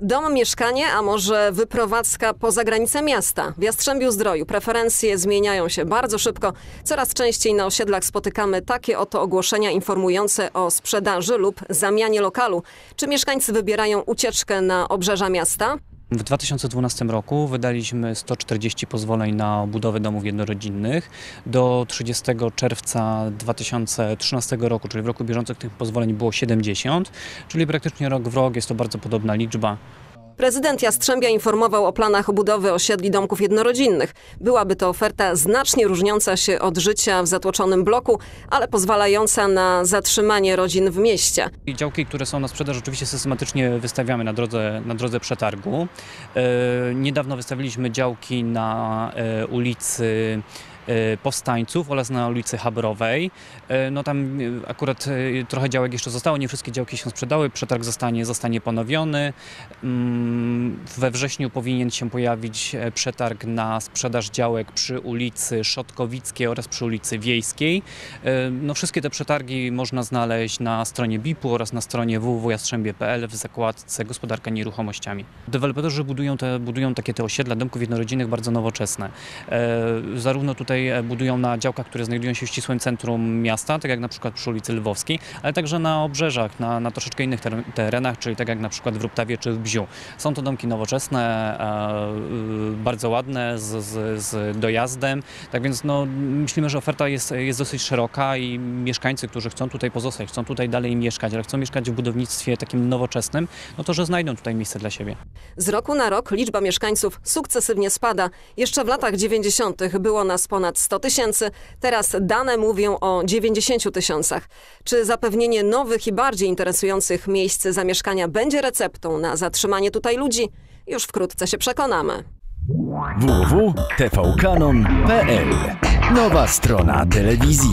Dom, mieszkanie, a może wyprowadzka poza granice miasta. W Jastrzębiu Zdroju preferencje zmieniają się bardzo szybko. Coraz częściej na osiedlach spotykamy takie oto ogłoszenia informujące o sprzedaży lub zamianie lokalu. Czy mieszkańcy wybierają ucieczkę na obrzeża miasta? W 2012 roku wydaliśmy 140 pozwoleń na budowę domów jednorodzinnych. Do 30 czerwca 2013 roku, czyli w roku bieżącym tych pozwoleń było 70, czyli praktycznie rok w rok jest to bardzo podobna liczba. Prezydent Jastrzębia informował o planach budowy osiedli domków jednorodzinnych. Byłaby to oferta znacznie różniąca się od życia w zatłoczonym bloku, ale pozwalająca na zatrzymanie rodzin w mieście. Działki, które są na sprzedaż, oczywiście systematycznie wystawiamy na drodze, na drodze przetargu. E, niedawno wystawiliśmy działki na e, ulicy Powstańców oraz na ulicy Habrowej. E, No tam e, akurat e, trochę działek jeszcze zostało, nie wszystkie działki się sprzedały, przetarg zostanie, zostanie ponowiony. Mm, We wrześniu powinien się pojawić e, przetarg na sprzedaż działek przy ulicy Szotkowickiej oraz przy ulicy Wiejskiej. E, No wszystkie te przetargi można znaleźć na stronie BIP-u oraz na stronie www.jastrzębie.pl w zakładce Gospodarka Nieruchomościami. Deweloperzy budują, te, budują takie te osiedla domków jednorodzinnych bardzo nowoczesne. E, zarówno tutaj e, budują na działkach, które znajdują się w ścisłym centrum miasta, tak jak na przykład przy ulicy Lwowskiej, ale także na obrzeżach, na, na troszeczkę innych ter- terenach, czyli tak jak na przykład w Ruptawie czy w Bziu. Są to domki nowoczesne, e, y, bardzo ładne, z, z, z dojazdem, tak więc no, myślimy, że oferta jest, jest dosyć szeroka i mieszkańcy, którzy chcą tutaj pozostać, chcą tutaj dalej mieszkać, ale chcą mieszkać w budownictwie takim nowoczesnym, no to że znajdą tutaj miejsce dla siebie. Z roku na rok liczba mieszkańców sukcesywnie spada. Jeszcze w latach 90. było nas ponad 100 tysięcy, teraz dane mówią o 90 tysiącach. Czy zapewnienie nowych i bardziej interesujących miejsc zamieszkania będzie receptą na zatrzymanie tutaj ludzi? Już wkrótce się przekonamy. www.tvkanon.pl Nowa strona telewizji.